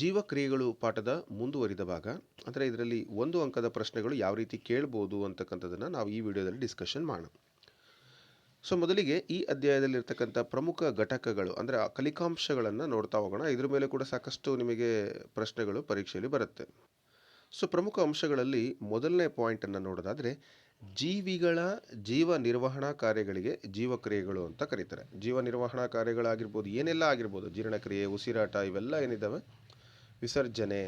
ಜೀವಕ್ರಿಯೆಗಳು ಪಾಠದ ಮುಂದುವರಿದ ಭಾಗ. ಅಂದರೆ ಇದರಲ್ಲಿ ಒಂದು ಅಂಕದ ಪ್ರಶ್ನೆಗಳು ಯಾವ ರೀತಿ ಕೇಳ್ಬೋದು ಅಂತಕ್ಕಂಥದ್ದನ್ನು ನಾವು ಈ ವಿಡಿಯೋದಲ್ಲಿ ಡಿಸ್ಕಷನ್ ಮಾಡೋಣ. ಸೊ ಮೊದಲಿಗೆ ಈ ಅಧ್ಯಾಯದಲ್ಲಿರ್ತಕ್ಕಂಥ ಪ್ರಮುಖ ಘಟಕಗಳು, ಅಂದರೆ ಆ ಕಲಿಕಾಂಶಗಳನ್ನು ನೋಡ್ತಾ ಹೋಗೋಣ. ಇದ್ರ ಮೇಲೆ ಕೂಡ ಸಾಕಷ್ಟು ನಿಮಗೆ ಪ್ರಶ್ನೆಗಳು ಪರೀಕ್ಷೆಯಲ್ಲಿ ಬರುತ್ತೆ. ಸೊ ಪ್ರಮುಖ ಅಂಶಗಳಲ್ಲಿ ಮೊದಲನೇ ಪಾಯಿಂಟನ್ನು ನೋಡೋದಾದರೆ, ಜೀವಿಗಳ ಜೀವ ನಿರ್ವಹಣಾ ಕಾರ್ಯಗಳಿಗೆ ಜೀವಕ್ರಿಯೆಗಳು ಅಂತ ಕರೀತಾರೆ. ಜೀವ ನಿರ್ವಹಣಾ ಕಾರ್ಯಗಳಾಗಿರ್ಬೋದು, ಏನೆಲ್ಲ ಆಗಿರ್ಬೋದು, ಜೀರ್ಣಕ್ರಿಯೆ, ಉಸಿರಾಟ, ಇವೆಲ್ಲ ಏನಿದ್ದಾವೆ ವಿಸರ್ಜನೆ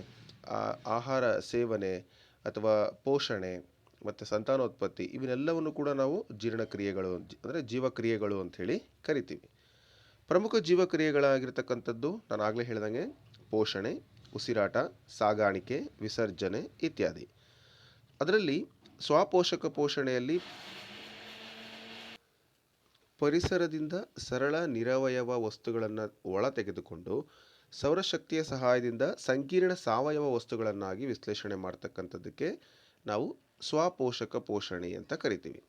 ಆಹಾರ ಸೇವನೆ ಅಥವಾ ಪೋಷಣೆ ಮತ್ತು ಸಂತಾನೋತ್ಪತ್ತಿ ಇವನ್ನೆಲ್ಲವನ್ನು ಕೂಡ ನಾವು ಜೀರ್ಣಕ್ರಿಯೆಗಳು ಅಂದರೆ ಜೀವಕ್ರಿಯೆಗಳು ಅಂಥೇಳಿ ಕರಿತೀವಿ. ಪ್ರಮುಖ ಜೀವಕ್ರಿಯೆಗಳಾಗಿರ್ತಕ್ಕಂಥದ್ದು ನಾನು ಆಗಲೇ ಹೇಳ್ದಂಗೆ ಪೋಷಣೆ, ಉಸಿರಾಟ, ಸಾಗಾಣಿಕೆ, ವಿಸರ್ಜನೆ ಇತ್ಯಾದಿ. ಅದರಲ್ಲಿ ಸ್ವಪೋಷಕ ಪೋಷಣೆಯಲ್ಲಿ ಪರಿಸರದಿಂದ ಸರಳ ನಿರವಯವ ವಸ್ತುಗಳನ್ನು ಒಳ ತೆಗೆದುಕೊಂಡು ಸೌರಶಕ್ತಿಯ ಸಹಾಯದಿಂದ ಸಂಕೀರ್ಣ ಸಾವಯವ ವಸ್ತುಗಳನ್ನಾಗಿ ವಿಶ್ಲೇಷಣೆ ಮಾಡ್ತಕ್ಕಂಥದ್ದಕ್ಕೆ ನಾವು ಸ್ವಪೋಷಕ ಪೋಷಣೆ ಅಂತ ಕರಿತೀವಿ.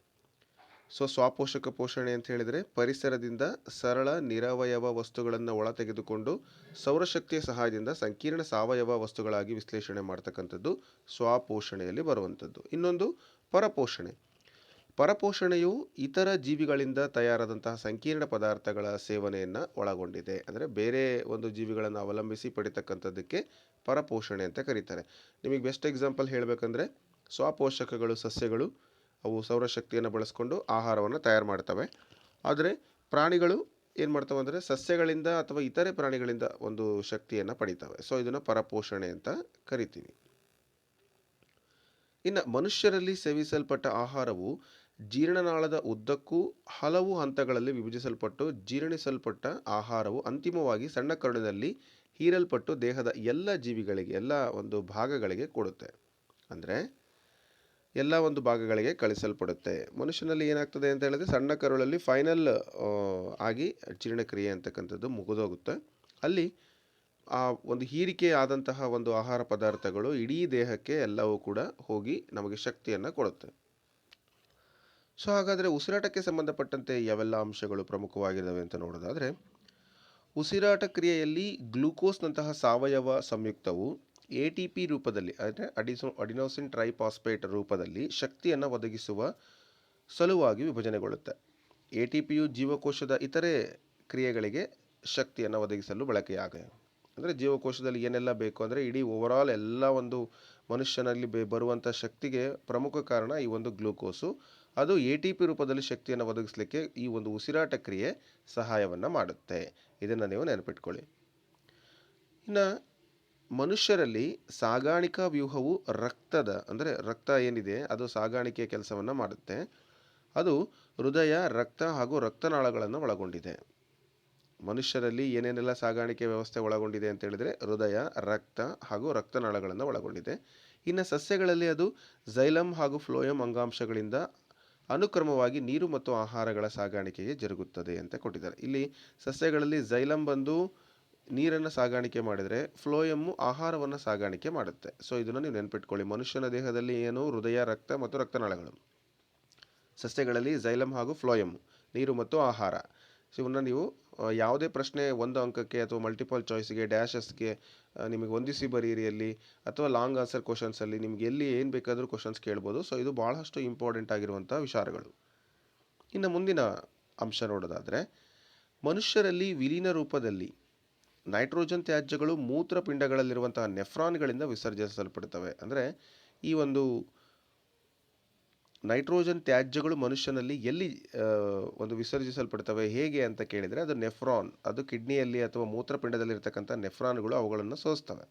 ಸೊ ಸ್ವಪೋಷಕ ಪೋಷಣೆ ಅಂತ ಹೇಳಿದರೆ ಪರಿಸರದಿಂದ ಸರಳ ನಿರವಯವ ವಸ್ತುಗಳನ್ನು ಒಳ ತೆಗೆದುಕೊಂಡು ಸೌರಶಕ್ತಿಯ ಸಹಾಯದಿಂದ ಸಂಕೀರ್ಣ ಸಾವಯವ ವಸ್ತುಗಳಾಗಿ ವಿಶ್ಲೇಷಣೆ ಮಾಡ್ತಕ್ಕಂಥದ್ದು ಸ್ವಪೋಷಣೆಯಲ್ಲಿ ಬರುವಂಥದ್ದು. ಇನ್ನೊಂದು ಪರಪೋಷಣೆ. ಪರಪೋಷಣೆಯು ಇತರ ಜೀವಿಗಳಿಂದ ತಯಾರಾದಂತಹ ಸಂಕೀರ್ಣ ಪದಾರ್ಥಗಳ ಸೇವನೆಯನ್ನು ಒಳಗೊಂಡಿದೆ. ಅಂದರೆ ಬೇರೆ ಒಂದು ಜೀವಿಗಳನ್ನು ಅವಲಂಬಿಸಿ ಪಡಿತಕ್ಕಂಥದ್ದಕ್ಕೆ ಪರಪೋಷಣೆ ಅಂತ ಕರೀತಾರೆ. ನಿಮಗೆ ಬೆಸ್ಟ್ ಎಕ್ಸಾಂಪಲ್ ಹೇಳಬೇಕಂದ್ರೆ ಸ್ವಪೋಷಕಗಳು, ಸಸ್ಯಗಳು ಅವು ಸೌರಶಕ್ತಿಯನ್ನು ಬಳಸ್ಕೊಂಡು ಆಹಾರವನ್ನು ತಯಾರು ಮಾಡ್ತವೆ. ಆದರೆ ಪ್ರಾಣಿಗಳು ಏನು ಮಾಡ್ತವೆ ಅಂದರೆ ಸಸ್ಯಗಳಿಂದ ಅಥವಾ ಇತರೆ ಪ್ರಾಣಿಗಳಿಂದ ಒಂದು ಶಕ್ತಿಯನ್ನು ಪಡಿತವೆ. ಸೊ ಇದನ್ನು ಪರಪೋಷಣೆ ಅಂತ ಕರಿತೀವಿ. ಇನ್ನು ಮನುಷ್ಯರಲ್ಲಿ ಸೇವಿಸಲ್ಪಟ್ಟ ಆಹಾರವು ಜೀರ್ಣನಾಳದ ಉದ್ದಕ್ಕೂ ಹಲವು ಹಂತಗಳಲ್ಲಿ ವಿಭಜಿಸಲ್ಪಟ್ಟು ಜೀರ್ಣಿಸಲ್ಪಟ್ಟ ಆಹಾರವು ಅಂತಿಮವಾಗಿ ಸಣ್ಣ ಕರುಳಿನಲ್ಲಿ ಹೀರಲ್ಪಟ್ಟು ದೇಹದ ಎಲ್ಲ ಜೀವಿಗಳಿಗೆ, ಎಲ್ಲ ಒಂದು ಭಾಗಗಳಿಗೆ ಕೊಡುತ್ತೆ. ಅಂದರೆ ಎಲ್ಲ ಒಂದು ಭಾಗಗಳಿಗೆ ಕಳಿಸಲ್ಪಡುತ್ತೆ. ಮನುಷ್ಯನಲ್ಲಿ ಏನಾಗ್ತದೆ ಅಂತ ಹೇಳಿದ್ರೆ ಸಣ್ಣ ಕರುಳಲ್ಲಿ ಫೈನಲ್ ಆಗಿ ಜೀರ್ಣಕ್ರಿಯೆ ಅಂತಕ್ಕಂಥದ್ದು ಮುಗಿದೋಗುತ್ತೆ. ಅಲ್ಲಿ ಆ ಒಂದು ಹೀರಿಕೆ ಆದಂತಹ ಒಂದು ಆಹಾರ ಪದಾರ್ಥಗಳು ಇಡೀ ದೇಹಕ್ಕೆ ಎಲ್ಲವೂ ಕೂಡ ಹೋಗಿ ನಮಗೆ ಶಕ್ತಿಯನ್ನು ಕೊಡುತ್ತೆ. ಸೊ ಹಾಗಾದರೆ ಉಸಿರಾಟಕ್ಕೆ ಸಂಬಂಧಪಟ್ಟಂತೆ ಯಾವೆಲ್ಲ ಅಂಶಗಳು ಪ್ರಮುಖವಾಗಿದ್ದಾವೆ ಅಂತ ನೋಡೋದಾದರೆ, ಉಸಿರಾಟ ಕ್ರಿಯೆಯಲ್ಲಿ ಗ್ಲೂಕೋಸ್ನಂತಹ ಸಾವಯವ ಸಂಯುಕ್ತವು ಎ ಟಿ ಪಿ ರೂಪದಲ್ಲಿ, ಅಂದರೆ ಅಡಿಸೋ, ಅಡಿನೋಸಿನ್ ಟ್ರೈಪಾಸ್ಪೇಟ್ ರೂಪದಲ್ಲಿ ಶಕ್ತಿಯನ್ನು ಒದಗಿಸುವ ಸಲುವಾಗಿ ವಿಭಜನೆಗೊಳ್ಳುತ್ತೆ. ಎ ಟಿ ಪಿಯು ಜೀವಕೋಶದ ಇತರೆ ಕ್ರಿಯೆಗಳಿಗೆ ಶಕ್ತಿಯನ್ನು ಒದಗಿಸಲು ಬಳಕೆಯಾಗ ಅಂದರೆ ಜೀವಕೋಶದಲ್ಲಿ ಏನೆಲ್ಲ ಬೇಕು ಅಂದರೆ ಇಡೀ ಓವರಾಲ್ ಎಲ್ಲ ಒಂದು ಮನುಷ್ಯನಲ್ಲಿ ಬೇ ಬರುವಂಥ ಶಕ್ತಿಗೆ ಪ್ರಮುಖ ಕಾರಣ ಈ ಒಂದು ಗ್ಲೂಕೋಸು. ಅದು ಎ ಟಿ ಪಿ ರೂಪದಲ್ಲಿ ಶಕ್ತಿಯನ್ನು ಒದಗಿಸಲಿಕ್ಕೆ ಈ ಒಂದು ಉಸಿರಾಟ ಕ್ರಿಯೆ ಸಹಾಯವನ್ನು ಮಾಡುತ್ತೆ. ಇದನ್ನು ನೀವು ನೆನಪಿಟ್ಕೊಳ್ಳಿ. ಇನ್ನು ಮನುಷ್ಯರಲ್ಲಿ ಸಾಗಾಣಿಕಾ ವ್ಯೂಹವು ರಕ್ತದ, ಅಂದರೆ ರಕ್ತ ಏನಿದೆ, ಅದು ಸಾಗಾಣಿಕೆಯ ಕೆಲಸವನ್ನು ಮಾಡುತ್ತೆ. ಅದು ಹೃದಯ, ರಕ್ತ ಹಾಗೂ ರಕ್ತನಾಳಗಳನ್ನು ಒಳಗೊಂಡಿದೆ. ಮನುಷ್ಯರಲ್ಲಿ ಏನೇನೆಲ್ಲ ಸಾಗಾಣಿಕೆ ವ್ಯವಸ್ಥೆ ಒಳಗೊಂಡಿದೆ ಅಂತ ಹೇಳಿದರೆ ಹೃದಯ, ರಕ್ತ ಹಾಗೂ ರಕ್ತನಾಳಗಳನ್ನು ಒಳಗೊಂಡಿದೆ. ಇನ್ನು ಸಸ್ಯಗಳಲ್ಲಿ ಅದು ಝೈಲಮ್ ಹಾಗೂ ಫ್ಲೋಯಮ್ ಅಂಗಾಂಶಗಳಿಂದ ಅನುಕ್ರಮವಾಗಿ ನೀರು ಮತ್ತು ಆಹಾರಗಳ ಸಾಗಾಣಿಕೆಗೆ ಜರುಗುತ್ತದೆ ಅಂತ ಕೊಟ್ಟಿದ್ದಾರೆ. ಇಲ್ಲಿ ಸಸ್ಯಗಳಲ್ಲಿ ಜೈಲಂ ಬಂದು ನೀರನ್ನು ಸಾಗಾಣಿಕೆ ಮಾಡಿದರೆ ಫ್ಲೋಯಮ್ಮು ಆಹಾರವನ್ನು ಸಾಗಾಣಿಕೆ ಮಾಡುತ್ತೆ. ಸೊ ಇದನ್ನು ನೀವು ನೆನಪಿಟ್ಕೊಳ್ಳಿ. ಮನುಷ್ಯನ ದೇಹದಲ್ಲಿ ಏನು? ಹೃದಯ, ರಕ್ತ ಮತ್ತು ರಕ್ತನಾಳಗಳು. ಸಸ್ಯಗಳಲ್ಲಿ ಝೈಲಮ್ ಹಾಗೂ ಫ್ಲೋಯಮ್ ನೀರು ಮತ್ತು ಆಹಾರ. ಸೊ ಇವನ್ನ ನೀವು ಯಾವುದೇ ಪ್ರಶ್ನೆ ಒಂದು ಅಂಕಕ್ಕೆ ಅಥವಾ ಮಲ್ಟಿಪಲ್ ಚಾಯ್ಸ್ಗೆ ಡ್ಯಾಶಸ್ಗೆ ನಿಮಗೆ ಹೊಂದಿಸಿ ಬರೀರಿಯಲ್ಲಿ ಅಥವಾ ಲಾಂಗ್ ಆನ್ಸರ್ ಕ್ವಶನ್ಸಲ್ಲಿ ನಿಮ್ಗೆ ಎಲ್ಲಿ ಏನು ಬೇಕಾದರೂ ಕ್ವಶನ್ಸ್ ಕೇಳ್ಬೋದು. ಸೊ ಇದು ಭಾಳಷ್ಟು ಇಂಪಾರ್ಟೆಂಟ್ ಆಗಿರುವಂಥ ವಿಚಾರಗಳು. ಇನ್ನು ಮುಂದಿನ ಅಂಶ ನೋಡೋದಾದರೆ, ಮನುಷ್ಯರಲ್ಲಿ ವಿಲೀನ ರೂಪದಲ್ಲಿ ನೈಟ್ರೋಜನ್ ತ್ಯಾಜ್ಯಗಳು ಮೂತ್ರಪಿಂಡಗಳಲ್ಲಿರುವಂತಹ ನೆಫ್ರಾನ್ಗಳಿಂದ ವಿಸರ್ಜಿಸಲ್ಪಡುತ್ತವೆ ಅಂದರೆ ಈ ಒಂದು ನೈಟ್ರೋಜನ್ ತ್ಯಾಜ್ಯಗಳು ಮನುಷ್ಯನಲ್ಲಿ ಎಲ್ಲಿ ಒಂದು ವಿಸರ್ಜಿಸಲ್ಪಡ್ತವೆ, ಹೇಗೆ ಅಂತ ಕೇಳಿದರೆ ಅದು ನೆಫ್ರಾನ್. ಅದು ಕಿಡ್ನಿಯಲ್ಲಿ ಅಥವಾ ಮೂತ್ರಪಿಂಡದಲ್ಲಿರ್ತಕ್ಕಂಥ ನೆಫ್ರಾನ್ಗಳು ಅವುಗಳನ್ನು ಸೋಸ್ತವೆ.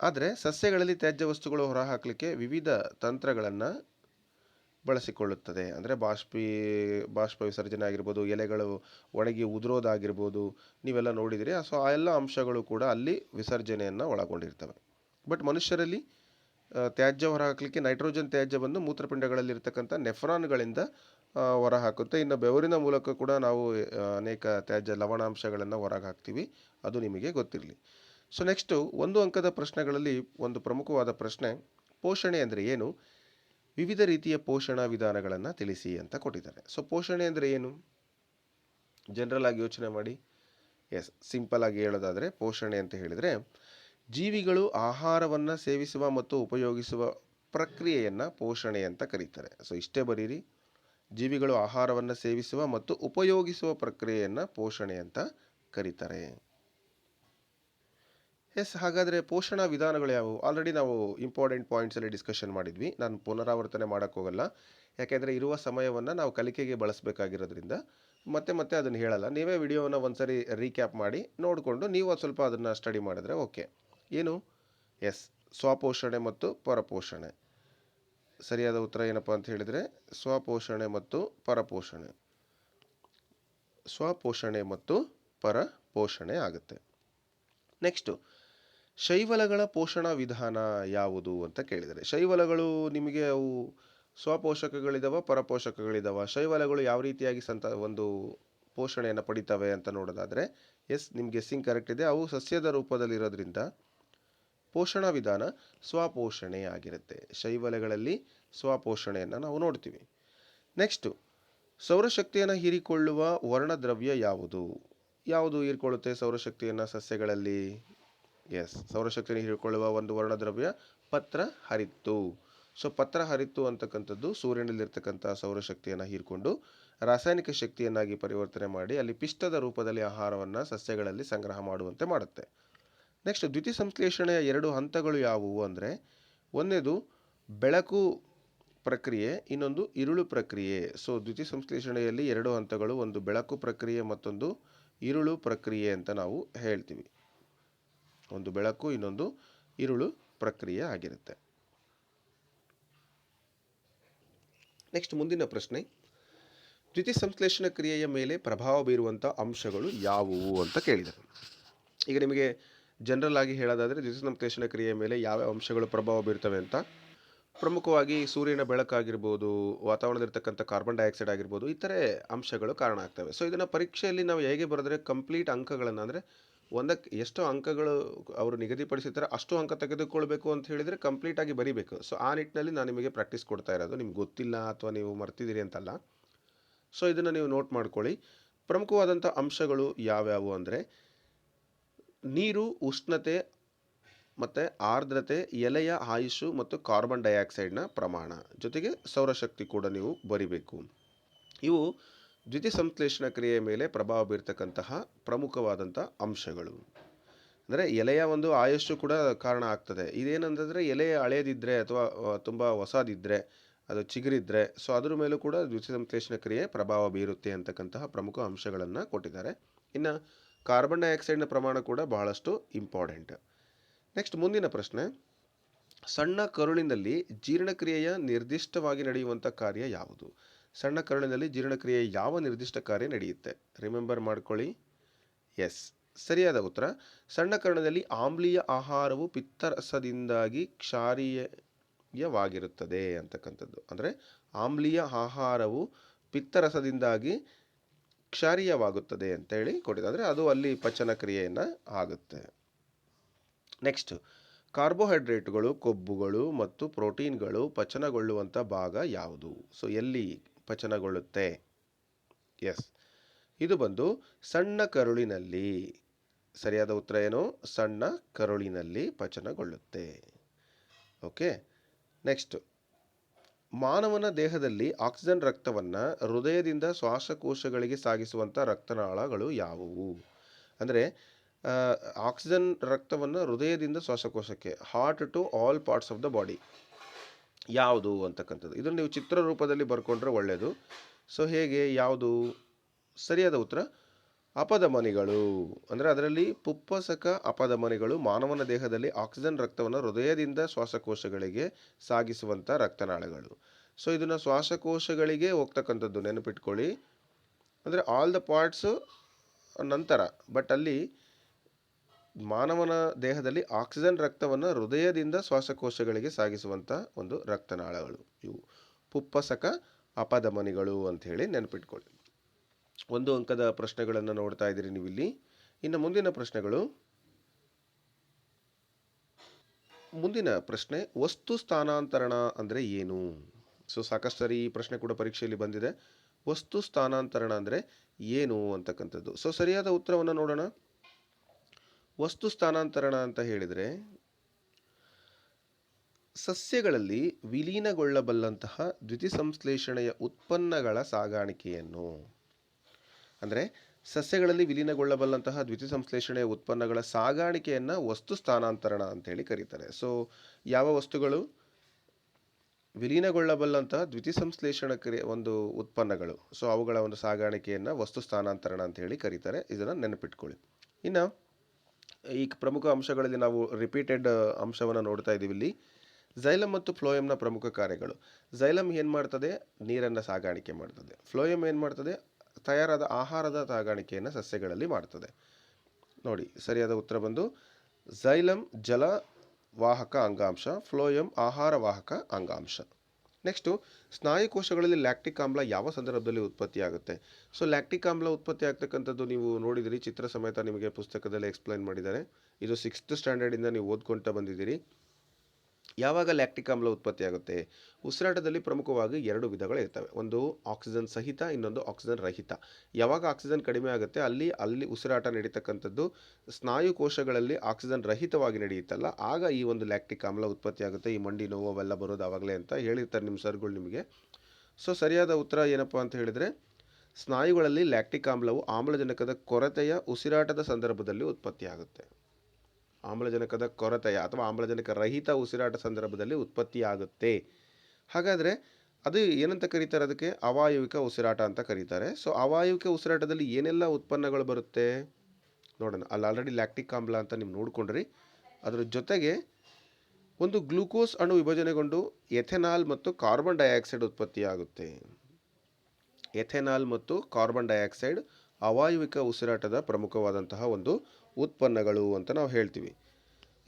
ಆದರೆ ಸಸ್ಯಗಳಲ್ಲಿ ತ್ಯಾಜ್ಯ ವಸ್ತುಗಳು ಹೊರಹಾಕಲಿಕ್ಕೆ ವಿವಿಧ ತಂತ್ರಗಳನ್ನು ಬಳಸಿಕೊಳ್ಳುತ್ತದೆ. ಅಂದರೆ ಬಾಷ್ಪಿ, ಬಾಷ್ಪ ವಿಸರ್ಜನೆ ಆಗಿರ್ಬೋದು, ಎಲೆಗಳು ಒಣಗಿ ಉದುರೋದಾಗಿರ್ಬೋದು, ನೀವೆಲ್ಲ ನೋಡಿದಿರಿ. ಸೊ, ಆ ಎಲ್ಲ ಅಂಶಗಳು ಕೂಡ ಅಲ್ಲಿ ವಿಸರ್ಜನೆಯನ್ನು ಒಳಗೊಂಡಿರ್ತವೆ. ಬಟ್ ಮನುಷ್ಯರಲ್ಲಿ ತ್ಯಾಜ್ಯ ಹೊರಹಾಕಲಿಕ್ಕೆ ನೈಟ್ರೋಜನ್ ತ್ಯಾಜ್ಯ ಬಂದು ಮೂತ್ರಪಿಂಡಗಳಲ್ಲಿರ್ತಕ್ಕಂಥ ನೆಫ್ರಾನ್ಗಳಿಂದ ಹೊರಹಾಕುತ್ತೆ. ಇನ್ನು ಬೆವರಿನ ಮೂಲಕ ಕೂಡ ನಾವು ಅನೇಕ ತ್ಯಾಜ್ಯ ಲವಣಾಂಶಗಳನ್ನು ಹೊರಗೆ ಹಾಕ್ತೀವಿ ಅದು ನಿಮಗೆ ಗೊತ್ತಿರಲಿ. ಸೊ ನೆಕ್ಸ್ಟು ಒಂದು ಅಂಕದ ಪ್ರಶ್ನೆಗಳಲ್ಲಿ ಒಂದು ಪ್ರಮುಖವಾದ ಪ್ರಶ್ನೆ, ಪೋಷಣೆ ಅಂದರೆ ಏನು? ವಿವಿಧ ರೀತಿಯ ಪೋಷಣಾ ವಿಧಾನಗಳನ್ನು ತಿಳಿಸಿ ಅಂತ ಕೊಟ್ಟಿದ್ದಾರೆ. ಸೊ ಪೋಷಣೆ ಅಂದರೆ ಏನು? ಜನರಲ್ ಆಗಿ ಯೋಚನೆ ಮಾಡಿ. ಎಸ್ ಸಿಂಪಲ್ ಆಗಿ ಹೇಳೋದಾದರೆ ಪೋಷಣೆ ಅಂತ ಹೇಳಿದರೆ ಜೀವಿಗಳು ಆಹಾರವನ್ನು ಸೇವಿಸುವ ಮತ್ತು ಉಪಯೋಗಿಸುವ ಪ್ರಕ್ರಿಯೆಯನ್ನು ಪೋಷಣೆ ಅಂತ ಕರೀತಾರೆ. ಸೊ ಇಷ್ಟೇ ಬರೀರಿ. ಜೀವಿಗಳು ಆಹಾರವನ್ನು ಸೇವಿಸುವ ಮತ್ತು ಉಪಯೋಗಿಸುವ ಪ್ರಕ್ರಿಯೆಯನ್ನು ಪೋಷಣೆ ಅಂತ ಕರೀತಾರೆ. ಎಸ್ ಹಾಗಾದರೆ ಪೋಷಣಾ ವಿಧಾನಗಳು ಯಾವುವು? ಆಲ್ರೆಡಿ ನಾವು ಇಂಪಾರ್ಟೆಂಟ್ ಪಾಯಿಂಟ್ಸಲ್ಲಿ ಡಿಸ್ಕಷನ್ ಮಾಡಿದ್ವಿ. ನಾನು ಪುನರಾವರ್ತನೆ ಮಾಡೋಕ್ಕೋಗಲ್ಲ ಯಾಕೆಂದರೆ ಇರುವ ಸಮಯವನ್ನು ನಾವು ಕಲಿಕೆಗೆ ಬಳಸಬೇಕಾಗಿರೋದ್ರಿಂದ. ಮತ್ತೆ ಮತ್ತೆ ಅದನ್ನು ಹೇಳಲ್ಲ. ನೀವೇ ವಿಡಿಯೋವನ್ನು ಒಂದ್ಸರಿ ರೀಕ್ಯಾಪ್ ಮಾಡಿ ನೋಡಿಕೊಂಡು ನೀವು ಸ್ವಲ್ಪ ಅದನ್ನು ಸ್ಟಡಿ ಮಾಡಿದ್ರೆ ಓಕೆ ಏನು? ಎಸ್, ಸ್ವಪೋಷಣೆ ಮತ್ತು ಪರಪೋಷಣೆ. ಸರಿಯಾದ ಉತ್ತರ ಏನಪ್ಪ ಅಂತ ಹೇಳಿದರೆ, ಸ್ವಪೋಷಣೆ ಮತ್ತು ಪರಪೋಷಣೆ. ಸ್ವಪೋಷಣೆ ಮತ್ತು ಪರಪೋಷಣೆ ಆಗುತ್ತೆ. ನೆಕ್ಸ್ಟು ಶೈವಲಗಳ ಪೋಷಣಾ ವಿಧಾನ ಯಾವುದು ಅಂತ ಕೇಳಿದರೆ, ಶೈವಲಗಳು ನಿಮಗೆ ಅವು ಸ್ವಪೋಷಕಗಳಿದಾವ, ಪರಪೋಷಕಗಳಿದಾವ, ಶೈವಲಗಳು ಯಾವ ರೀತಿಯಾಗಿ ಸಂತ, ಒಂದು ಪೋಷಣೆಯನ್ನು ಪಡಿತವೆ ಅಂತ ನೋಡೋದಾದರೆ, ಎಸ್, ನಿಮಗೆ ಸಿಂಗ್ ಕರೆಕ್ಟ್ ಇದೆ. ಅವು ಸಸ್ಯದ ರೂಪದಲ್ಲಿರೋದ್ರಿಂದ ಪೋಷಣಾ ವಿಧಾನ ಸ್ವಪೋಷಣೆ ಆಗಿರುತ್ತೆ. ಶೈವಲೆಗಳಲ್ಲಿ ಸ್ವಪೋಷಣೆಯನ್ನು ನಾವು ನೋಡ್ತೀವಿ. ನೆಕ್ಸ್ಟು ಸೌರಶಕ್ತಿಯನ್ನು ಹೀರಿಕೊಳ್ಳುವ ವರ್ಣದ್ರವ್ಯ ಯಾವುದು? ಯಾವುದು ಹೀರಿಕೊಳ್ಳುತ್ತೆ ಸೌರಶಕ್ತಿಯನ್ನು ಸಸ್ಯಗಳಲ್ಲಿ? ಎಸ್ ಸೌರಶಕ್ತಿಯನ್ನು ಹೀರಿಕೊಳ್ಳುವ ಒಂದು ವರ್ಣದ್ರವ್ಯ ಪತ್ರ ಹರಿತ್ತು. ಸೊ ಪತ್ರ ಹರಿತ್ತು ಅಂತಕ್ಕಂಥದ್ದು ಸೂರ್ಯನಲ್ಲಿರ್ತಕ್ಕಂಥ ಸೌರಶಕ್ತಿಯನ್ನು ಹೀರಿಕೊಂಡು ರಾಸಾಯನಿಕ ಶಕ್ತಿಯನ್ನಾಗಿ ಪರಿವರ್ತನೆ ಮಾಡಿ ಅಲ್ಲಿ ಪಿಷ್ಟದ ರೂಪದಲ್ಲಿ ಆಹಾರವನ್ನು ಸಸ್ಯಗಳಲ್ಲಿ ಸಂಗ್ರಹ ಮಾಡುವಂತೆ ಮಾಡುತ್ತೆ. ನೆಕ್ಸ್ಟ್ ದ್ಯುತಿ ಸಂಶ್ಲೇಷಣೆಯ ಎರಡು ಹಂತಗಳು ಯಾವುವು ಅಂದರೆ ಒಂದನೇದು ಬೆಳಕು ಪ್ರಕ್ರಿಯೆ, ಇನ್ನೊಂದು ಇರುಳು ಪ್ರಕ್ರಿಯೆ. ಸೊ ದ್ಯುತಿ ಸಂಶ್ಲೇಷಣೆಯಲ್ಲಿ ಎರಡು ಹಂತಗಳು, ಒಂದು ಬೆಳಕು ಪ್ರಕ್ರಿಯೆ ಮತ್ತೊಂದು ಇರುಳು ಪ್ರಕ್ರಿಯೆ ಅಂತ ನಾವು ಹೇಳ್ತೀವಿ. ಒಂದು ಬೆಳಕು, ಇನ್ನೊಂದು ಇರುಳು ಪ್ರಕ್ರಿಯೆ ಆಗಿರುತ್ತೆ. ನೆಕ್ಸ್ಟ್ ಮುಂದಿನ ಪ್ರಶ್ನೆ. ದ್ಯುತಿ ಸಂಶ್ಲೇಷಣ ಕ್ರಿಯೆಯ ಮೇಲೆ ಪ್ರಭಾವ ಬೀರುವಂಥ ಅಂಶಗಳು ಯಾವುವು ಅಂತ ಕೇಳಿದರು ಈಗ ನಿಮಗೆ ಜನರಲ್ ಆಗಿ ಹೇಳೋದಾದರೆ ದ್ಯುತಿ ಸಂಶ್ಲೇಷಣ ಕ್ರಿಯೆಯ ಮೇಲೆ ಯಾವ ಅಂಶಗಳು ಪ್ರಭಾವ ಬೀರ್ತವೆ ಅಂತ. ಪ್ರಮುಖವಾಗಿ ಸೂರ್ಯನ ಬೆಳಕಾಗಿರ್ಬೋದು ವಾತಾವರಣದಲ್ಲಿರ್ತಕ್ಕಂಥ ಕಾರ್ಬನ್ ಡೈಆಕ್ಸೈಡ್ ಆಗಿರ್ಬೋದು ಇತರೆ ಅಂಶಗಳು ಕಾರಣ ಆಗ್ತವೆ. ಸೊ ಇದನ್ನು ಪರೀಕ್ಷೆಯಲ್ಲಿ ನಾವು ಹೇಗೆ ಬರೆದ್ರೆ ಕಂಪ್ಲೀಟ್ ಅಂಕಗಳನ್ನು ಅಂದರೆ ಒಂದಕ್ಕೆ ಎಷ್ಟು ಅಂಕಗಳು ಅವರು ನಿಗದಿಪಡಿಸಿರ್ತಾರೆ, ಅಷ್ಟು ಅಂಕ ತೆಗೆದುಕೊಳ್ಬೇಕು ಅಂತ ಹೇಳಿದರೆ ಕಂಪ್ಲೀಟಾಗಿ ಬರೀಬೇಕು. ಸೊ ಆ ನಿಟ್ಟಿನಲ್ಲಿ ನಾನು ನಿಮಗೆ ಪ್ರಾಕ್ಟೀಸ್ ಕೊಡ್ತಾ ಇರೋದು. ನಿಮ್ಗೆ ಗೊತ್ತಿಲ್ಲ ಅಥವಾ ನೀವು ಮರ್ತಿದ್ದೀರಿ ಅಂತಲ್ಲ. ಸೊ ಇದನ್ನು ನೀವು ನೋಟ್ ಮಾಡ್ಕೊಳ್ಳಿ. ಪ್ರಮುಖವಾದಂಥ ಅಂಶಗಳು ಯಾವ್ಯಾವು ಅಂದರೆ ನೀರು, ಉಷ್ಣತೆ ಮತ್ತು ಆರ್ದ್ರತೆ, ಎಲೆಯ ಆಯುಷು ಮತ್ತು ಕಾರ್ಬನ್ ಡೈಆಕ್ಸೈಡ್ನ ಪ್ರಮಾಣ. ಜೊತೆಗೆ ಸೌರಶಕ್ತಿ ಕೂಡ ನೀವು ಬರಿಬೇಕು. ಇವು ದ್ಯುತಿ ಸಂಶ್ಲೇಷಣ ಕ್ರಿಯೆಯ ಮೇಲೆ ಪ್ರಭಾವ ಬೀರ್ತಕ್ಕಂತಹ ಪ್ರಮುಖವಾದಂಥ ಅಂಶಗಳು. ಅಂದರೆ ಎಲೆಯ ಒಂದು ಆಯುಷು ಕೂಡ ಕಾರಣ ಆಗ್ತದೆ. ಇದೇನಂತಂದರೆ ಎಲೆ ಹಳೇದಿದ್ದರೆ ಅಥವಾ ತುಂಬ ಹೊಸದಿದ್ದರೆ ಅದು ಚಿಗುರಿದ್ರೆ, ಸೊ ಅದ್ರ ಮೇಲೂ ಕೂಡ ದ್ಯುತಿಸಂಶ್ಲೇಷಣ ಕ್ರಿಯೆ ಪ್ರಭಾವ ಬೀರುತ್ತೆ ಅಂತಕ್ಕಂತಹ ಪ್ರಮುಖ ಅಂಶಗಳನ್ನು ಕೊಟ್ಟಿದ್ದಾರೆ. ಇನ್ನು ಕಾರ್ಬನ್ ಡೈಆಕ್ಸೈಡ್ನ ಪ್ರಮಾಣ ಕೂಡ ಬಹಳಷ್ಟು ಇಂಪಾರ್ಟೆಂಟ್. ನೆಕ್ಸ್ಟ್ ಮುಂದಿನ ಪ್ರಶ್ನೆ, ಸಣ್ಣ ಕರುಳಿನಲ್ಲಿ ಜೀರ್ಣಕ್ರಿಯೆಯ ನಿರ್ದಿಷ್ಟವಾಗಿ ನಡೆಯುವಂಥ ಕಾರ್ಯ ಯಾವುದು? ಸಣ್ಣ ಕರುಳಿನಲ್ಲಿ ಜೀರ್ಣಕ್ರಿಯೆ ಯಾವ ನಿರ್ದಿಷ್ಟ ಕಾರ್ಯ ನಡೆಯುತ್ತೆ? ರಿಮೆಂಬರ್ ಮಾಡ್ಕೊಳ್ಳಿ. ಎಸ್ ಸರಿಯಾದ ಉತ್ತರ. ಸಣ್ಣ ಕರುಳಿನಲ್ಲಿ ಆಮ್ಲೀಯ ಆಹಾರವು ಪಿತ್ತರಸದಿಂದಾಗಿ ಕ್ಷಾರೀಯವಾಗಿರುತ್ತದೆ ಅಂತಕ್ಕಂಥದ್ದು. ಅಂದರೆ ಆಮ್ಲೀಯ ಆಹಾರವು ಪಿತ್ತರಸದಿಂದಾಗಿ ಕ್ಷಾರೀಯವಾಗುತ್ತದೆ ಅಂತೇಳಿ ಕೊಟ್ಟಿದೆ ಅಂದರೆ ಅದು ಅಲ್ಲಿ ಪಚನ ಕ್ರಿಯೆಯನ್ನು ಆಗುತ್ತೆ. ನೆಕ್ಸ್ಟ್ ಕಾರ್ಬೋಹೈಡ್ರೇಟ್ಗಳು, ಕೊಬ್ಬುಗಳು ಮತ್ತು ಪ್ರೋಟೀನ್ಗಳು ಪಚನಗೊಳ್ಳುವಂಥ ಭಾಗ ಯಾವುದು? ಸೊ ಎಲ್ಲಿ ಪಚನಗೊಳ್ಳುತ್ತೆ? ಎಸ್ ಇದು ಬಂದು ಸಣ್ಣ ಕರುಳಿನಲ್ಲಿ. ಸರಿಯಾದ ಉತ್ತರ ಏನು? ಸಣ್ಣ ಕರುಳಿನಲ್ಲಿ ಪಚನಗೊಳ್ಳುತ್ತೆ. ಓಕೆ ನೆಕ್ಸ್ಟ್ ಮಾನವನ ದೇಹದಲ್ಲಿ ಆಕ್ಸಿಜನ್ ರಕ್ತವನ್ನು ಹೃದಯದಿಂದ ಶ್ವಾಸಕೋಶಗಳಿಗೆ ಸಾಗಿಸುವಂಥ ರಕ್ತನಾಳಗಳು ಯಾವುವು? ಅಂದರೆ ಆಕ್ಸಿಜನ್ ರಕ್ತವನ್ನು ಹೃದಯದಿಂದ ಶ್ವಾಸಕೋಶಕ್ಕೆ heart to all parts of the body ಯಾವುದು ಅಂತಕ್ಕಂಥದ್ದು. ಇದನ್ನು ನೀವು ಚಿತ್ರ ರೂಪದಲ್ಲಿ ಬರ್ಕೊಂಡ್ರೆ ಒಳ್ಳೆಯದು ಸೊ ಹೇಗೆ? ಯಾವುದು? ಸರಿಯಾದ ಉತ್ತರ ಅಪಧಮನಿಗಳು. ಅಂದರೆ ಅದರಲ್ಲಿ ಪುಪ್ಪಸಕ ಅಪಧಮನಿಗಳು ಮಾನವನ ದೇಹದಲ್ಲಿ ಆಕ್ಸಿಜನ್ ರಕ್ತವನ್ನು ಹೃದಯದಿಂದ ಶ್ವಾಸಕೋಶಗಳಿಗೆ ಸಾಗಿಸುವಂಥ ರಕ್ತನಾಳಗಳು. ಸೊ ಇದನ್ನು ಶ್ವಾಸಕೋಶಗಳಿಗೆ ಹೋಗ್ತಕ್ಕಂಥದ್ದು ನೆನಪಿಟ್ಕೊಳ್ಳಿ. ಅಂದರೆ ಆಲ್ ದ ಪಾರ್ಟ್ಸು ನಂತರ ಬಟ್ ಅಲ್ಲಿ ಮಾನವನ ದೇಹದಲ್ಲಿ ಆಕ್ಸಿಜನ್ ರಕ್ತವನ್ನು ಹೃದಯದಿಂದ ಶ್ವಾಸಕೋಶಗಳಿಗೆ ಸಾಗಿಸುವಂಥ ಒಂದು ರಕ್ತನಾಳಗಳು. ಇವು ಪುಪ್ಪಸಕ ಅಪಧಮನಿಗಳು ಅಂಥೇಳಿ ನೆನಪಿಟ್ಕೊಳ್ಳಿ. ಒಂದು ಅಂಕದ ಪ್ರಶ್ನೆಗಳನ್ನು ನೋಡ್ತಾ ಇದ್ದೀರಿ ನೀವು ಇಲ್ಲಿ ಇನ್ನು ಮುಂದಿನ ಪ್ರಶ್ನೆಗಳು. ಮುಂದಿನ ಪ್ರಶ್ನೆ, ವಸ್ತು ಸ್ಥಾನಾಂತರಣ ಅಂದರೆ ಏನು? ಸೊ, ಸಾಕಷ್ಟು ಸರಿ ಈ ಪ್ರಶ್ನೆ ಕೂಡ ಪರೀಕ್ಷೆಯಲ್ಲಿ ಬಂದಿದೆ. ವಸ್ತು ಸ್ಥಾನಾಂತರಣ ಅಂದರೆ ಏನು ಅಂತಕ್ಕಂಥದ್ದು? ಸೊ, ಸರಿಯಾದ ಉತ್ತರವನ್ನು ನೋಡೋಣ. ವಸ್ತು ಸ್ಥಾನಾಂತರಣ ಅಂತ ಹೇಳಿದರೆ, ಸಸ್ಯಗಳಲ್ಲಿ ವಿಲೀನಗೊಳ್ಳಬಲ್ಲಂತಹ ದ್ಯುತಿಸಂಶ್ಲೇಷಣೆಯ ಉತ್ಪನ್ನಗಳ ಸಾಗಾಣಿಕೆಯನ್ನು. ಅಂದರೆ ಸಸ್ಯಗಳಲ್ಲಿ ವಿಲೀನಗೊಳ್ಳಬಲ್ಲಂತಹ ದ್ಯುತಿಸಂಶ್ಲೇಷಣೆಯ ಉತ್ಪನ್ನಗಳ ಸಾಗಾಣಿಕೆಯನ್ನು ವಸ್ತು ಸ್ಥಾನಾಂತರಣ ಅಂತೇಳಿ ಕರೀತಾರೆ. ಸೊ ಯಾವ ವಸ್ತುಗಳು ವಿಲೀನಗೊಳ್ಳಬಲ್ಲಂತಹ ದ್ವಿತೀಯ ಕ್ರಿಯೆ ಒಂದು ಉತ್ಪನ್ನಗಳು ಸೊ ಅವುಗಳ ಒಂದು ಸಾಗಾಣಿಕೆಯನ್ನು ವಸ್ತು ಸ್ಥಾನಾಂತರಣ ಅಂತ ಹೇಳಿ ಕರೀತಾರೆ. ಇದನ್ನು ನೆನಪಿಟ್ಕೊಳ್ಳಿ. ಇನ್ನು ಈ ಪ್ರಮುಖ ಅಂಶಗಳಲ್ಲಿ ನಾವು ರಿಪೀಟೆಡ್ ಅಂಶವನ್ನು ನೋಡ್ತಾ ಇದ್ದೀವಿ ಇಲ್ಲಿ. ಝೈಲಮ್ ಮತ್ತು ಫ್ಲೋಯಮ್ನ ಪ್ರಮುಖ ಕಾರ್ಯಗಳು. ಝೈಲಮ್ ಏನು ಮಾಡ್ತದೆ? ನೀರನ್ನು ಸಾಗಾಣಿಕೆ ಮಾಡ್ತದೆ. ಫ್ಲೋಯಮ್ ಏನು ಮಾಡ್ತದೆ? ತಯಾರಾದ ಆಹಾರದ ಸಾಗಾಣಿಕೆಯನ್ನು ಸಸ್ಯಗಳಲ್ಲಿ ಮಾಡ್ತದೆ. ನೋಡಿ, ಸರಿಯಾದ ಉತ್ತರ ಬಂದು ಝೈಲಮ್ ಜಲ ವಾಹಕ ಅಂಗಾಂಶ ಫ್ಲೋಯಮ್ ಆಹಾರ ವಾಹಕ ಅಂಗಾಂಶ. ನೆಕ್ಸ್ಟು, ಸ್ನಾಯು ಕೋಶಗಳಲ್ಲಿ ಲ್ಯಾಕ್ಟಿಕ್ ಆಮ್ಲ ಯಾವ ಸಂದರ್ಭದಲ್ಲಿ ಉತ್ಪತ್ತಿಯಾಗುತ್ತೆ? ಸೊ, ಲ್ಯಾಕ್ಟಿಕ್ ಆಮ್ಲ ಉತ್ಪತ್ತಿ ಆಗ್ತಕ್ಕಂಥದ್ದು ನೀವು ನೋಡಿದಿರಿ, ಚಿತ್ರ ಸಮೇತ ನಿಮಗೆ ಪುಸ್ತಕದಲ್ಲಿ ಎಕ್ಸ್ಪ್ಲೈನ್ ಮಾಡಿದ್ದಾರೆ. ಇದು ಸಿಕ್ಸ್ತ್ ಸ್ಟ್ಯಾಂಡರ್ಡಿಂದ ನೀವು ಓದ್ಕೊಳ್ತಾ ಬಂದಿದ್ದೀರಿ. ಯಾವಾಗ ಲ್ಯಾಕ್ಟಿಕ್ ಆಮ್ಲ ಉತ್ಪತ್ತಿಯಾಗುತ್ತೆ ಉಸಿರಾಟದಲ್ಲಿ ಪ್ರಮುಖವಾಗಿ ಎರಡು ವಿಧಗಳು ಇರ್ತವೆ. ಒಂದು ಆಕ್ಸಿಜನ್ ಸಹಿತ, ಇನ್ನೊಂದು ಆಕ್ಸಿಜನ್ ರಹಿತ. ಯಾವಾಗ ಆಕ್ಸಿಜನ್ ಕಡಿಮೆ ಆಗುತ್ತೆ? ಅಲ್ಲಿ ಅಲ್ಲಿ ಉಸಿರಾಟ ನಡೀತಕ್ಕಂಥದ್ದು ಸ್ನಾಯು ಕೋಶಗಳಲ್ಲಿ ಆಕ್ಸಿಜನ್ ರಹಿತವಾಗಿ ನಡೆಯುತ್ತಲ್ಲ. ಆಗ ಈ ಒಂದು ಲ್ಯಾಕ್ಟಿಕ್ ಆಮ್ಲ ಉತ್ಪತ್ತಿಯಾಗುತ್ತೆ ಈ ಮಂಡಿ ನೋವು ಅವೆಲ್ಲ ಬರೋದು ಆವಾಗಲೇ ಅಂತ ಹೇಳಿರ್ತಾರೆ ನಿಮ್ಮ ಸರ್ಗಳು ನಿಮಗೆ. ಸೊ, ಸರಿಯಾದ ಉತ್ತರ ಏನಪ್ಪ ಅಂತ ಹೇಳಿದರೆ, ಸ್ನಾಯುಗಳಲ್ಲಿ ಲ್ಯಾಕ್ಟಿಕ್ ಆಮ್ಲವು ಆಮ್ಲಜನಕದ ಕೊರತೆಯ ಉಸಿರಾಟದ ಸಂದರ್ಭದಲ್ಲಿ ಉತ್ಪತ್ತಿಯಾಗುತ್ತೆ. ಆಮ್ಲಜನಕದ ಕೊರತೆಯ ಅಥವಾ ಆಮ್ಲಜನಕ ರಹಿತ ಉಸಿರಾಟ ಸಂದರ್ಭದಲ್ಲಿ ಉತ್ಪತ್ತಿಯಾಗುತ್ತೆ. ಹಾಗಾದರೆ ಅದು ಏನಂತ ಕರೀತಾರೆ ಅದಕ್ಕೆ? ಅವಾಯುವಿಕ ಉಸಿರಾಟ ಅಂತ ಕರೀತಾರೆ. ಸೊ ಅವಾಯುವಿಕ ಉಸಿರಾಟದಲ್ಲಿ ಏನೆಲ್ಲ ಉತ್ಪನ್ನಗಳು ಬರುತ್ತೆ? ನೋಡೋಣ. ಅಲ್ಲಿ ಆಲ್ರೆಡಿ ಲ್ಯಾಕ್ಟಿಕ್ ಆಮ್ಲ ಅಂತ ನೀವು ನೋಡಿಕೊಂಡ್ರಿ. ಅದರ ಜೊತೆಗೆ ಒಂದು ಗ್ಲೂಕೋಸ್ ಅಣು ವಿಭಜನೆಗೊಂಡು ಎಥೆನಾಲ್ ಮತ್ತು ಕಾರ್ಬನ್ ಡೈಆಕ್ಸೈಡ್ ಉತ್ಪತ್ತಿಯಾಗುತ್ತೆ. ಎಥೆನಾಲ್ ಮತ್ತು ಕಾರ್ಬನ್ ಡೈಆಕ್ಸೈಡ್ ಅವಾಯುವಿಕ ಉಸಿರಾಟದ ಪ್ರಮುಖವಾದಂತಹ ಒಂದು ಉತ್ಪನ್ನಗಳು ಅಂತ ನಾವು ಹೇಳ್ತೀವಿ.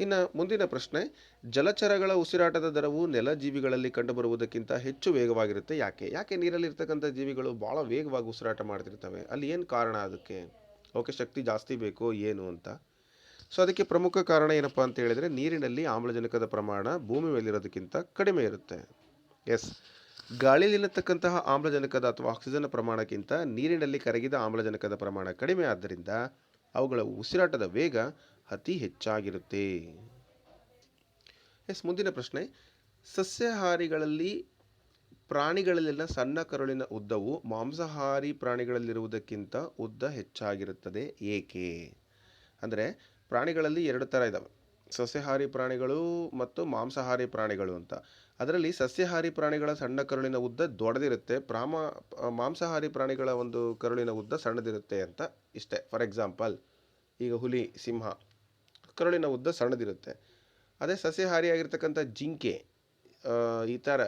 ಇನ್ನು ಮುಂದಿನ ಪ್ರಶ್ನೆ, ಜಲಚರಗಳ ಉಸಿರಾಟದ ದರವು ನೆಲ ಜೀವಿಗಳಲ್ಲಿ ಕಂಡುಬರುವುದಕ್ಕಿಂತ ಹೆಚ್ಚು ವೇಗವಾಗಿರುತ್ತೆ ಯಾಕೆ? ಯಾಕೆ ನೀರಲ್ಲಿರ್ತಕ್ಕಂಥ ಜೀವಿಗಳು ಭಾಳ ವೇಗವಾಗಿ ಉಸಿರಾಟ ಮಾಡ್ತಿರ್ತವೆ? ಅಲ್ಲಿ ಏನು ಕಾರಣ ಅದಕ್ಕೆ? ಓಕೆ, ಶಕ್ತಿ ಜಾಸ್ತಿ ಬೇಕೋ ಏನು ಅಂತ. ಸೊ ಅದಕ್ಕೆ ಪ್ರಮುಖ ಕಾರಣ ಏನಪ್ಪ ಅಂತ ಹೇಳಿದರೆ, ನೀರಿನಲ್ಲಿ ಆಮ್ಲಜನಕದ ಪ್ರಮಾಣ ಭೂಮಿ ಮೇಲಿರೋದಕ್ಕಿಂತ ಕಡಿಮೆ ಇರುತ್ತೆ. ಎಸ್. ಗಾಳಿಯಲ್ಲಿರತಕ್ಕಂತಹ ಆಮ್ಲಜನಕದ ಅಥವಾ ಆಕ್ಸಿಜನ್ ಪ್ರಮಾಣಕ್ಕಿಂತ ನೀರಿನಲ್ಲಿ ಕರಗಿದ ಆಮ್ಲಜನಕದ ಪ್ರಮಾಣ ಕಡಿಮೆ ಆದ್ದರಿಂದ ಅವುಗಳ ಉಸಿರಾಟದ ವೇಗ ಅತಿ ಹೆಚ್ಚಾಗಿರುತ್ತೆ. ಎಸ್, ಮುಂದಿನ ಪ್ರಶ್ನೆ. ಸಸ್ಯಾಹಾರಿಗಳಲ್ಲಿ ಪ್ರಾಣಿಗಳಲ್ಲಿನ ಸಣ್ಣ ಕರುಳಿನ ಉದ್ದವು ಮಾಂಸಾಹಾರಿ ಪ್ರಾಣಿಗಳಲ್ಲಿರುವುದಕ್ಕಿಂತ ಉದ್ದ ಹೆಚ್ಚಾಗಿರುತ್ತದೆ. ಏಕೆ? ಅಂದರೆ ಪ್ರಾಣಿಗಳಲ್ಲಿ ಎರಡು ಥರ ಇದ್ದಾವೆ ಸಸ್ಯಾಹಾರಿ ಪ್ರಾಣಿಗಳು ಮತ್ತು ಮಾಂಸಾಹಾರಿ ಪ್ರಾಣಿಗಳು ಅಂತ. ಅದರಲ್ಲಿ ಸಸ್ಯಾಹಾರಿ ಪ್ರಾಣಿಗಳ ಸಣ್ಣ ಕರುಳಿನ ಉದ್ದ ದೊಡ್ಡದಿರುತ್ತೆ. ಪ್ರಾಮ ಮಾಂಸಾಹಾರಿ ಪ್ರಾಣಿಗಳ ಒಂದು ಕರುಳಿನ ಉದ್ದ ಸಣ್ಣದಿರುತ್ತೆ ಅಂತ ಇಷ್ಟೇ. ಫಾರ್ ಎಕ್ಸಾಂಪಲ್ ಈಗ ಹುಲಿ, ಸಿಂಹ, ಕರುಳಿನ ಉದ್ದ ಸಣ್ಣದಿರುತ್ತೆ. ಅದೇ ಸಸ್ಯಾಹಾರಿಯಾಗಿರ್ತಕ್ಕಂಥ ಜಿಂಕೆ ಈ ಥರ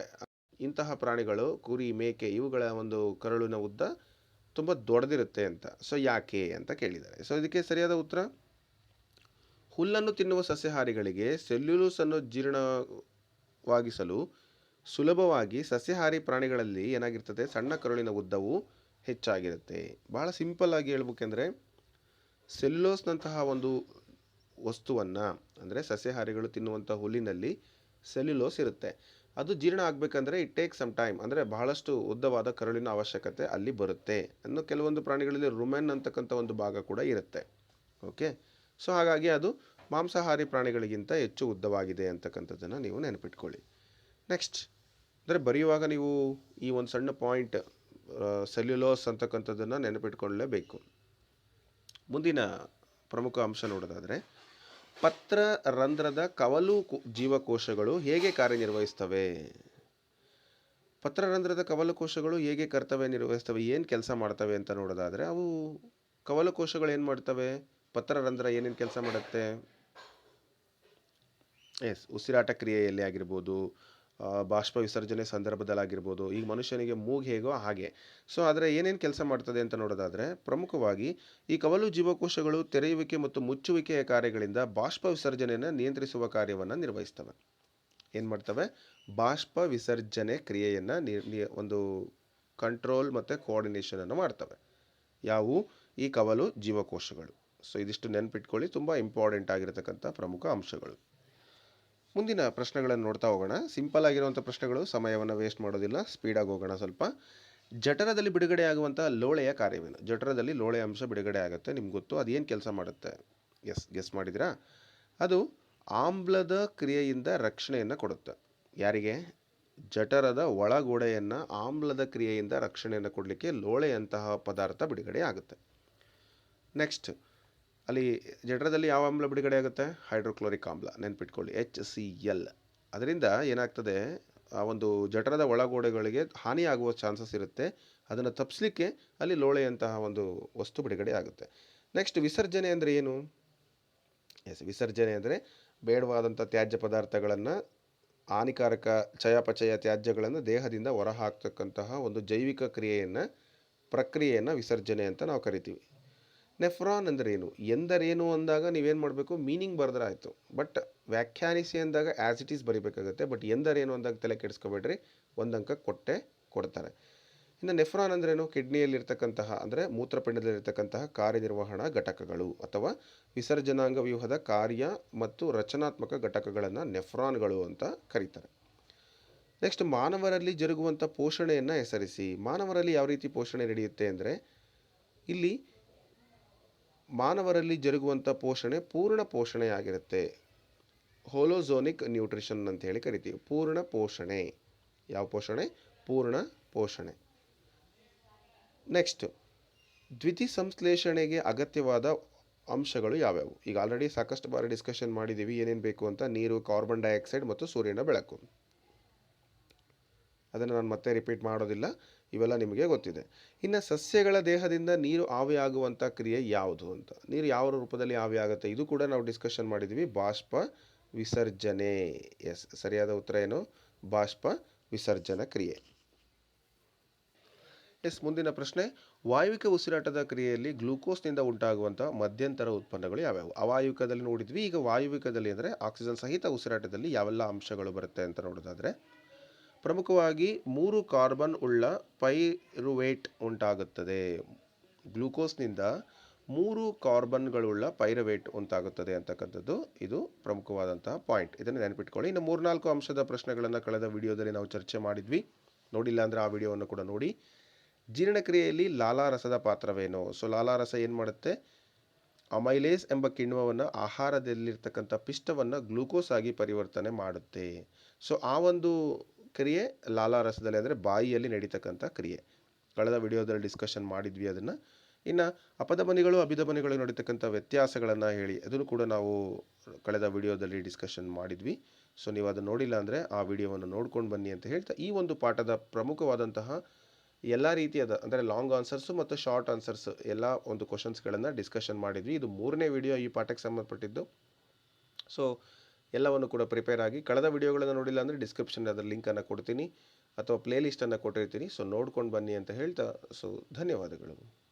ಇಂತಹ ಪ್ರಾಣಿಗಳು, ಕುರಿ, ಮೇಕೆ, ಇವುಗಳ ಒಂದು ಕರುಳಿನ ಉದ್ದ ತುಂಬ ದೊಡ್ಡದಿರುತ್ತೆ ಅಂತ. ಸೊ ಯಾಕೆ ಅಂತ ಕೇಳಿದ್ದಾರೆ. ಸೊ ಇದಕ್ಕೆ ಸರಿಯಾದ ಉತ್ತರ? ಹುಲ್ಲನ್ನು ತಿನ್ನುವ ಸಸ್ಯಹಾರಿಗಳಿಗೆ ಸೆಲ್ಯುಲೋಸನ್ನು ಜೀರ್ಣವಾಗಿಸಲು ಸುಲಭವಾಗಿ ಸಸ್ಯಾಹಾರಿ ಪ್ರಾಣಿಗಳಲ್ಲಿ ಏನಾಗಿರ್ತದೆ, ಸಣ್ಣ ಕರುಳಿನ ಉದ್ದವು ಹೆಚ್ಚಾಗಿರುತ್ತೆ. ಬಹಳ ಸಿಂಪಲ್ ಆಗಿ ಹೇಳ್ಬೇಕೆಂದ್ರೆ, ಸೆಲ್ಯುಲೋಸ್ನಂತಹ ಒಂದು ವಸ್ತುವನ್ನು, ಅಂದರೆ ಸಸ್ಯಾಹಾರಿಗಳು ತಿನ್ನುವಂಥ ಹುಲ್ಲಿನಲ್ಲಿ ಸೆಲ್ಯುಲೋಸ್ ಇರುತ್ತೆ. ಅದು ಜೀರ್ಣ ಆಗಬೇಕಂದ್ರೆ ಇಟ್ ಟೇಕ್ ಸಮ್ ಟೈಮ್ ಅಂದರೆ ಬಹಳಷ್ಟು ಉದ್ದವಾದ ಕರುಳಿನ ಅವಶ್ಯಕತೆ ಅಲ್ಲಿ ಬರುತ್ತೆ. ಇನ್ನು ಕೆಲವೊಂದು ಪ್ರಾಣಿಗಳಲ್ಲಿ ರುಮೆನ್ ಅಂತಕ್ಕಂಥ ಒಂದು ಭಾಗ ಕೂಡ ಇರುತ್ತೆ. ಓಕೆ ಸೊ ಹಾಗಾಗಿ ಅದು ಮಾಂಸಾಹಾರಿ ಪ್ರಾಣಿಗಳಿಗಿಂತ ಹೆಚ್ಚು ಉದ್ದವಾಗಿದೆ ಅಂತಕ್ಕಂಥದ್ದನ್ನು ನೀವು ನೆನಪಿಟ್ಕೊಳ್ಳಿ. ನೆಕ್ಸ್ಟ್ ಅಂದರೆ ಬರೆಯುವಾಗ ನೀವು ಈ ಒಂದು ಸಣ್ಣ ಪಾಯಿಂಟ್ ಸೆಲ್ಯುಲೋಸ್ ಅಂತಕ್ಕಂಥದ್ದನ್ನು ನೆನಪಿಟ್ಕೊಳ್ಳಲೇಬೇಕು ಮುಂದಿನ ಪ್ರಮುಖ ಅಂಶ ನೋಡೋದಾದರೆ, ಪತ್ರ ರಂಧ್ರದ ಕವಲು ಜೀವಕೋಶಗಳು ಹೇಗೆ ಕಾರ್ಯನಿರ್ವಹಿಸ್ತವೆ? ಪತ್ರರಂಧ್ರದ ಕವಲು ಕೋಶಗಳು ಹೇಗೆ ಕರ್ತವ್ಯ ನಿರ್ವಹಿಸ್ತವೆ? ಏನು ಕೆಲಸ ಮಾಡ್ತವೆ ಅಂತ ನೋಡೋದಾದರೆ, ಅವು ಕವಲು ಕೋಶಗಳು ಏನು ಮಾಡ್ತವೆ ಪತ್ರರಂಧ್ರ ಏನೇನು ಕೆಲಸ ಮಾಡುತ್ತೆ? ಎಸ್, ಉಸಿರಾಟ ಕ್ರಿಯೆಯಲ್ಲಿ ಆಗಿರ್ಬೋದು ಬಾಷ್ಪ ವಿಸರ್ಜನೆ ಸಂದರ್ಭದಲ್ಲಾಗಿರ್ಬೋದು ಈಗ ಮನುಷ್ಯನಿಗೆ ಮೂಗ್ ಹೇಗೋ ಹಾಗೆ. ಸೊ ಆದರೆ ಏನೇನು ಕೆಲಸ ಮಾಡ್ತದೆ ಅಂತ ನೋಡೋದಾದರೆ, ಪ್ರಮುಖವಾಗಿ ಈ ಕವಲು ಜೀವಕೋಶಗಳು ತೆರೆಯುವಿಕೆ ಮತ್ತು ಮುಚ್ಚುವಿಕೆಯ ಕಾರ್ಯಗಳಿಂದ ಬಾಷ್ಪ ವಿಸರ್ಜನೆಯನ್ನು ನಿಯಂತ್ರಿಸುವ ಕಾರ್ಯವನ್ನು ನಿರ್ವಹಿಸ್ತವೆ. ಏನು ಮಾಡ್ತವೆ? ಬಾಷ್ಪ ವಿಸರ್ಜನೆ ಕ್ರಿಯೆಯನ್ನು ಒಂದು ಕಂಟ್ರೋಲ್ ಮತ್ತು ಕೋಆರ್ಡಿನೇಷನನ್ನು ಮಾಡ್ತವೆ. ಯಾವುವು ಈ ಕವಲು ಜೀವಕೋಶಗಳು. ಸೊ ಇದಿಷ್ಟು ನೆನಪಿಟ್ಕೊಳ್ಳಿ, ತುಂಬ ಇಂಪಾರ್ಟೆಂಟ್ ಆಗಿರತಕ್ಕಂಥ ಪ್ರಮುಖ ಅಂಶಗಳು. ಮುಂದಿನ ಪ್ರಶ್ನೆಗಳನ್ನು ನೋಡ್ತಾ ಹೋಗೋಣ. ಸಿಂಪಲ್ ಆಗಿರುವಂಥ ಪ್ರಶ್ನೆಗಳು, ಸಮಯವನ್ನು ವೇಸ್ಟ್ ಮಾಡೋದಿಲ್ಲ ಸ್ಪೀಡಾಗಿ ಹೋಗೋಣ ಸ್ವಲ್ಪ. ಜಠರದಲ್ಲಿ ಬಿಡುಗಡೆ ಆಗುವಂಥ ಲೋಳೆಯ ಕಾರ್ಯವೇನು? ಜಠರದಲ್ಲಿ ಲೋಳೆಯ ಅಂಶ ಬಿಡುಗಡೆ ಆಗುತ್ತೆ, ನಿಮ್ಗೆ ಗೊತ್ತು? ಅದೇನು ಕೆಲಸ ಮಾಡುತ್ತೆ? ಎಸ್, ಗೆಸ್ ಮಾಡಿದಿರಾ ಅದು ಆಮ್ಲದ ಕ್ರಿಯೆಯಿಂದ ರಕ್ಷಣೆಯನ್ನು ಕೊಡುತ್ತೆ. ಯಾರಿಗೆ? ಜಠರದ ಒಳಗೋಡೆಯನ್ನು ಆಮ್ಲದ ಕ್ರಿಯೆಯಿಂದ ರಕ್ಷಣೆಯನ್ನು ಕೊಡಲಿಕ್ಕೆ ಲೋಳೆಯಂತಹ ಪದಾರ್ಥ ಬಿಡುಗಡೆ ಆಗುತ್ತೆ. ನೆಕ್ಸ್ಟ್ ಅಲ್ಲಿ ಜಠರದಲ್ಲಿ ಯಾವ ಆಮ್ಲ ಬಿಡುಗಡೆ ಆಗುತ್ತೆ? ಹೈಡ್ರೋಕ್ಲೋರಿಕ್ ಆಮ್ಲ, ನೆನ್ಪಿಟ್ಕೊಳ್ಳಿ ಎಚ್ ಸಿ ಎಲ್ ಅದರಿಂದ ಏನಾಗ್ತದೆ? ಆ ಒಂದು ಜಠರದ ಒಳಗೋಡೆಗಳಿಗೆ ಹಾನಿಯಾಗುವ ಚಾನ್ಸಸ್ ಇರುತ್ತೆ. ಅದನ್ನು ತಪ್ಪಿಸ್ಲಿಕ್ಕೆ ಅಲ್ಲಿ ಲೋಳೆಯಂತಹ ಒಂದು ವಸ್ತು ಬಿಡುಗಡೆ ಆಗುತ್ತೆ. ನೆಕ್ಸ್ಟ್ ವಿಸರ್ಜನೆ ಅಂದರೆ ಏನು? ಎಸ್ ವಿಸರ್ಜನೆ ಅಂದರೆ ಬೇಡವಾದಂಥ ತ್ಯಾಜ್ಯ ಪದಾರ್ಥಗಳನ್ನು, ಹಾನಿಕಾರಕ ಚಯಾಪಚಯ ತ್ಯಾಜ್ಯಗಳನ್ನು ದೇಹದಿಂದ ಹೊರಹಾಕ್ತಕ್ಕಂತಹ ಒಂದು ಜೈವಿಕ ಕ್ರಿಯೆಯನ್ನು, ಪ್ರಕ್ರಿಯೆಯನ್ನು ವಿಸರ್ಜನೆ ಅಂತ ನಾವು ಕರಿತೀವಿ. ನೆಫ್ರಾನ್ ಅಂದರೆ ಏನು ಎಂದರೇನು ಅಂದಾಗ ನೀವೇನು ಮಾಡಬೇಕು? ಮೀನಿಂಗ್ ಬರೆದ್ರೆ ಆಯಿತು. ಬಟ್ ವ್ಯಾಖ್ಯಾನಿಸಿ ಅಂದಾಗ ಆ್ಯಸ್ ಇಟ್ ಈಸ್ ಬರಿಬೇಕಾಗುತ್ತೆ. ಬಟ್ ಎಂದರೇನು ಅಂದಾಗ ತಲೆ ಕೆಡಿಸ್ಕೋಬೇಡ್ರಿ. ಒಂದು ಅಂಕ ಕೊಟ್ಟೆ ಕೊಡ್ತಾರೆ. ಇನ್ನು ನೆಫ್ರಾನ್ ಅಂದ್ರೇನು? ಕಿಡ್ನಿಯಲ್ಲಿರ್ತಕ್ಕಂತಹ, ಅಂದರೆ ಮೂತ್ರಪಿಂಡದಲ್ಲಿರ್ತಕ್ಕಂತಹ ಕಾರ್ಯನಿರ್ವಹಣಾ ಘಟಕಗಳು ಅಥವಾ ವಿಸರ್ಜನಾಂಗ ವ್ಯೂಹದ ಕಾರ್ಯ ಮತ್ತು ರಚನಾತ್ಮಕ ಘಟಕಗಳನ್ನು ನೆಫ್ರಾನ್ಗಳು ಅಂತ ಕರೀತಾರೆ. ನೆಕ್ಸ್ಟ್ ಮಾನವರಲ್ಲಿ ಜರುಗುವಂಥ ಪೋಷಣೆಯನ್ನು ಹೆಸರಿಸಿ. ಮಾನವರಲ್ಲಿ ಯಾವ ರೀತಿ ಪೋಷಣೆ ನಡೆಯುತ್ತೆ ಅಂದರೆ ಇಲ್ಲಿ ಮಾನವರಲ್ಲಿ ಜರುಗುವಂಥ ಪೋಷಣೆ ಪೂರ್ಣ ಪೋಷಣೆಯಾಗಿರುತ್ತೆ ಹೋಲೋಝೋನಿಕ್ ನ್ಯೂಟ್ರಿಷನ್ ಅಂತ ಹೇಳಿ ಕರಿತೀವಿ. ಪೂರ್ಣ ಪೋಷಣೆ. ಯಾವ ಪೋಷಣೆ? ಪೂರ್ಣ ಪೋಷಣೆ. ನೆಕ್ಸ್ಟ್ ದ್ವಿತಿ ಸಂಶ್ಲೇಷಣೆಗೆ ಅಗತ್ಯವಾದ ಅಂಶಗಳು ಯಾವ್ಯಾವು? ಈಗ ಆಲ್ರೆಡಿ ಸಾಕಷ್ಟು ಬಾರಿ ಡಿಸ್ಕಷನ್ ಮಾಡಿದ್ದೀವಿ ಏನೇನು ಬೇಕು ಅಂತ? ನೀರು ಕಾರ್ಬನ್ ಡೈಆಕ್ಸೈಡ್ ಮತ್ತು ಸೂರ್ಯನ ಬೆಳಕು. ಅದನ್ನು ನಾನು ಮತ್ತೆ ರಿಪೀಟ್ ಮಾಡೋದಿಲ್ಲ. ಇವೆಲ್ಲ ನಿಮಗೆ ಗೊತ್ತಿದೆ. ಇನ್ನು ಸಸ್ಯಗಳ ದೇಹದಿಂದ ನೀರು ಆವಿಯಾಗುವಂಥ ಕ್ರಿಯೆ ಯಾವುದು ಅಂತ. ನೀರು ಯಾವ ರೂಪದಲ್ಲಿ ಆವಿಯಾಗುತ್ತೆ? ಇದು ಕೂಡ ನಾವು ಡಿಸ್ಕಷನ್ ಮಾಡಿದ್ವಿ. ಬಾಷ್ಪ ವಿಸರ್ಜನೆ. ಎಸ್, ಸರಿಯಾದ ಉತ್ತರ ಏನು? ಬಾಷ್ಪ ವಿಸರ್ಜನ ಕ್ರಿಯೆ. ಎಸ್, ಮುಂದಿನ ಪ್ರಶ್ನೆ. ವಾಯುವಿಕ ಉಸಿರಾಟದ ಕ್ರಿಯೆಯಲ್ಲಿ ಗ್ಲೂಕೋಸ್ನಿಂದ ಉಂಟಾಗುವಂಥ ಮಧ್ಯಂತರ ಉತ್ಪನ್ನಗಳು ಯಾವ್ಯಾವು? ಅವಾಯುವಿಕದಲ್ಲಿ ನೋಡಿದ್ವಿ. ಈಗ ವಾಯುವಿಕದಲ್ಲಿ ಅಂದರೆ ಆಕ್ಸಿಜನ್ ಸಹಿತ ಉಸಿರಾಟದಲ್ಲಿ ಯಾವೆಲ್ಲ ಅಂಶಗಳು ಬರುತ್ತೆ ಅಂತ ನೋಡೋದಾದರೆ ಪ್ರಮುಖವಾಗಿ ಮೂರು ಕಾರ್ಬನ್ ಉಳ್ಳ ಪೈರುವೇಟ್ ಉಂಟಾಗುತ್ತದೆ. ಗ್ಲೂಕೋಸ್ನಿಂದ ಮೂರು ಕಾರ್ಬನ್ಗಳುಳ್ಳ ಪೈರವೇಟ್ ಉಂಟಾಗುತ್ತದೆ ಅಂತಕ್ಕಂಥದ್ದು ಇದು ಪ್ರಮುಖವಾದಂತಹ ಪಾಯಿಂಟ್. ಇದನ್ನು ನೆನಪಿಟ್ಕೊಳ್ಳಿ. ಇನ್ನು ಮೂರ್ನಾಲ್ಕು ಅಂಶದ ಪ್ರಶ್ನೆಗಳನ್ನು ಕಳೆದ ವಿಡಿಯೋದಲ್ಲಿ ನಾವು ಚರ್ಚೆ ಮಾಡಿದ್ವಿ. ನೋಡಿಲ್ಲ ಅಂದರೆ ಆ ವಿಡಿಯೋವನ್ನು ಕೂಡ ನೋಡಿ. ಜೀರ್ಣಕ್ರಿಯೆಯಲ್ಲಿ ಲಾಲಾರಸದ ಪಾತ್ರವೇನು? ಸೊ, ಲಾಲಾರಸ ಏನು ಮಾಡುತ್ತೆ? ಅಮೈಲೇಸ್ ಎಂಬ ಕಿಣ್ವವನ್ನು ಆಹಾರದಲ್ಲಿರ್ತಕ್ಕಂಥ ಪಿಷ್ಟವನ್ನು ಗ್ಲೂಕೋಸ್ ಆಗಿ ಪರಿವರ್ತನೆ ಮಾಡುತ್ತೆ. ಸೊ, ಆ ಒಂದು ಕ್ರಿಯೆ ಲಾಲಾರಸದಲ್ಲಿ ಅಂದರೆ ಬಾಯಿಯಲ್ಲಿ ನಡೀತಕ್ಕಂಥ ಕ್ರಿಯೆ. ಕಳೆದ ವಿಡಿಯೋದಲ್ಲಿ ಡಿಸ್ಕಷನ್ ಮಾಡಿದ್ವಿ ಅದನ್ನು. ಇನ್ನು ಅಪಧಮನಿಗಳು ಅಭಿಧಮನಿಗಳು ನಡೀತಕ್ಕಂಥ ವ್ಯತ್ಯಾಸಗಳನ್ನು ಹೇಳಿ ಅದನ್ನು ಕೂಡ ನಾವು ಕಳೆದ ವಿಡಿಯೋದಲ್ಲಿ ಡಿಸ್ಕಷನ್ ಮಾಡಿದ್ವಿ. ಸೊ ನೀವು ಅದನ್ನು ನೋಡಿಲ್ಲ ಅಂದರೆ ಆ ವಿಡಿಯೋವನ್ನು ನೋಡ್ಕೊಂಡು ಬನ್ನಿ ಅಂತ ಹೇಳ್ತಾ ಈ ಒಂದು ಪಾಠದ ಪ್ರಮುಖವಾದಂತಹ ಎಲ್ಲ ರೀತಿಯಾದ ಅಂದರೆ ಲಾಂಗ್ ಆನ್ಸರ್ಸು ಮತ್ತು ಶಾರ್ಟ್ ಆನ್ಸರ್ಸ್ ಎಲ್ಲ ಒಂದು ಕ್ವಶನ್ಸ್ಗಳನ್ನು ಡಿಸ್ಕಷನ್ ಮಾಡಿದ್ವಿ. ಇದು ಮೂರನೇ ವಿಡಿಯೋ ಈ ಪಾಠಕ್ಕೆ ಸಂಬಂಧಪಟ್ಟಿದ್ದು. ಸೊ ಎಲ್ಲವನ್ನು ಕೂಡ ಪ್ರಿಪೇರ್ ಆಗಿ ಕಳೆದ ವಿಡಿಯೋಗಳನ್ನು ನೋಡಿಲ್ಲ ಅಂದರೆ ಡಿಸ್ಕ್ರಿಪ್ಷನ್ ಅದರ ಲಿಂಕನ್ನು ಕೊಡ್ತೀನಿ ಅಥವಾ ಪ್ಲೇ ಲಿಸ್ಟನ್ನು ಕೊಟ್ಟಿರ್ತೀನಿ. ಸೊ ನೋಡ್ಕೊಂಡು ಬನ್ನಿ ಅಂತ ಹೇಳ್ತಾ ಸೊ ಧನ್ಯವಾದಗಳು.